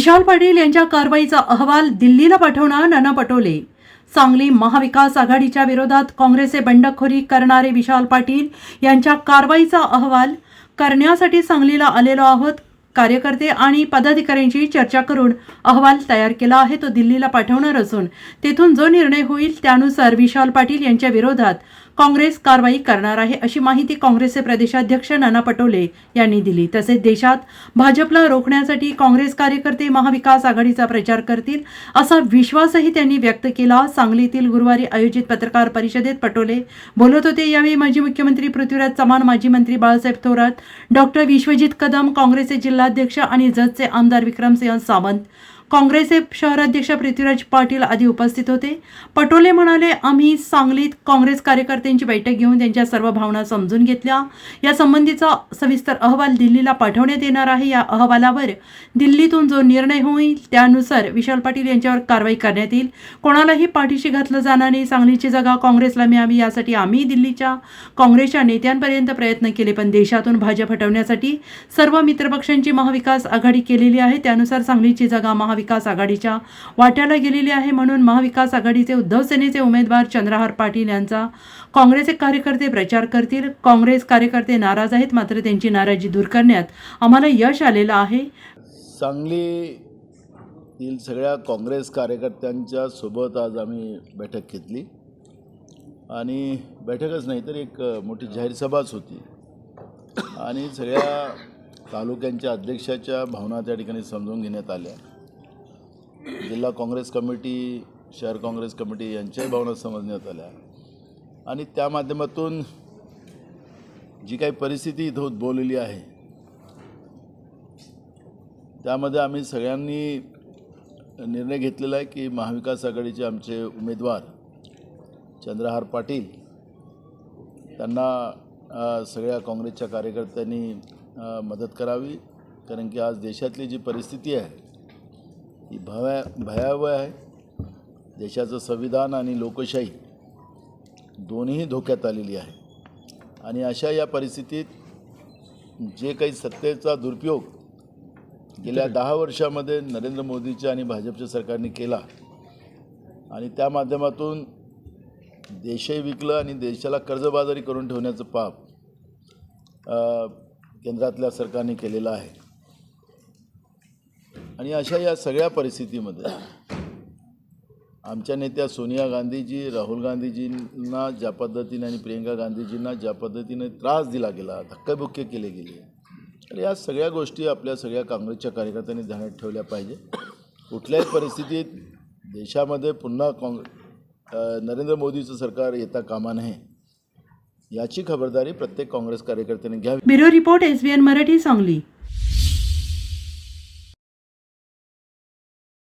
विशाल पाटील यांच्या कारवाईचा अहवाल दिल्लीला पाठवणार नाना पटोले. सांगली महाविकास आघाडीच्या विरोधात काँग्रेसचे बंडखोरी करणारे विशाल पाटील यांच्या कारवाईचा अहवाल करण्यासाठी सांगलीला आलेलो आहोत. कार्यकर्ते आणि पदाधिकाऱ्यांशी चर्चा करून अहवाल तयार केला आहे. तो दिल्लीला पाठवणार असून तेथून जो निर्णय होईल त्यानुसार विशाल पाटील यांच्या विरोधात काँग्रेस कारवाई करणार आहे अशी माहिती काँग्रेसचे प्रदेशाध्यक्ष नाना पटोले यांनी दिली. तसेच देशात भाजपला रोखण्यासाठी काँग्रेस कार्यकर्ते महाविकास आघाडीचा प्रचार करतील असा विश्वासही त्यांनी व्यक्त केला. सांगलीतील गुरुवारी आयोजित पत्रकार परिषदेत पटोले बोलत होते. यावेळी माजी मुख्यमंत्री पृथ्वीराज चव्हाण माजी मंत्री बाळासाहेब थोरात डॉक्टर विश्वजित कदम काँग्रेसचे जिल्हाध्यक्ष आणि जतचे आमदार विक्रमसिंह सावंत काँग्रेसचे शहराध्यक्ष पृथ्वीराज पाटील आदी उपस्थित होते. पटोले म्हणाले आम्ही सांगलीत काँग्रेस कार्यकर्त्यांची बैठक घेऊन त्यांच्या सर्व भावना समजून घेतल्या. या संबंधीचा सविस्तर अहवाल दिल्लीला पाठवण्यात येणार आहे. या अहवालावर दिल्लीतून जो निर्णय होईल त्यानुसार विशाल पाटील यांच्यावर कारवाई करण्यात येईल. कोणालाही पाठीशी घातलं जाणार नाही. सांगलीची जागा काँग्रेसला मिळावी यासाठी आम्ही दिल्लीच्या काँग्रेसच्या नेत्यांपर्यंत प्रयत्न केले पण देशातून भाजप हटवण्यासाठी सर्व मित्रपक्षांची महाविकास आघाडी केलेली आहे. त्यानुसार सांगलीची जागा महाविकास आघाडीच्या वाट्याला गेलेली आहे. म्हणून महाविकास आघाडीचे उद्धव सेनेचे उमेदवार चंद्रहार पाटील यांचा काँग्रेसचे कार्यकर्ते प्रचार करतील. काँग्रेस कार्यकर्ते नाराज आहेत मात्र त्यांची नाराजी दूर करण्यात आम्हाला यश आलेलं आहे. सांगलीतील सगळ्या काँग्रेस कार्यकर्त्यांच्या सोबत आज आम्ही बैठक घेतली. आणि बैठकच नाही तर एक मोठी जाहीर सभाच होती. आणि सगळ्या तालुक्यांच्या अध्यक्षाच्या भावना त्या ठिकाणी समजून घेण्यात आल्या. जिल्हा काँग्रेस कमिटी शहर काँग्रेस कमिटी यांच्याही भावना समजण्यात आल्या. आणि त्या माध्यमातून जी काही परिस्थिती इथं उद्भवलेली आहे त्यामध्ये आम्ही सगळ्यांनी निर्णय घेतलेला आहे की महाविकास आघाडीचे आमचे उमेदवार चंद्रहार पाटील त्यांना सगळ्या काँग्रेसच्या कार्यकर्त्यांनी मदत करावी. कारण की आज देशातली जी परिस्थिती आहे ही भया भयावह आहे. देशाचं संविधान आणि लोकशाही दोन्ही धोक्यात आलेली आहे. आणि अशा या परिस्थितीत जे काही सत्तेचा दुरुपयोग गेल्या दहा वर्षामध्ये नरेंद्र मोदीच्या आणि भाजपच्या सरकारने केला आणि त्या माध्यमातून देशही विकलं आणि देशाला कर्जबाजारी करून ठेवण्याचं पाप केंद्रातल्या सरकारने केलेलं आहे. आणि अशा या सगळ्या परिस्थितीमध्ये आमच्या नेत्या सोनिया गांधीजी राहुल गांधीजींना ज्या पद्धतीने आणि प्रियंका गांधीजींना ज्या पद्धतीने त्रास दिला गेला धक्काबुक्के केले गेले तर या सगळ्या गोष्टी आपल्या सगळ्या काँग्रेसच्या कार्यकर्त्यांनी ध्यानात ठेवल्या पाहिजे. कुठल्याही परिस्थितीत देशामध्ये पुन्हा काँग नरेंद्र मोदीचं सरकार येता कामा नये याची खबरदारी प्रत्येक काँग्रेस कार्यकर्त्याने घ्यावी. Bureau report SBN Marathi Sangli.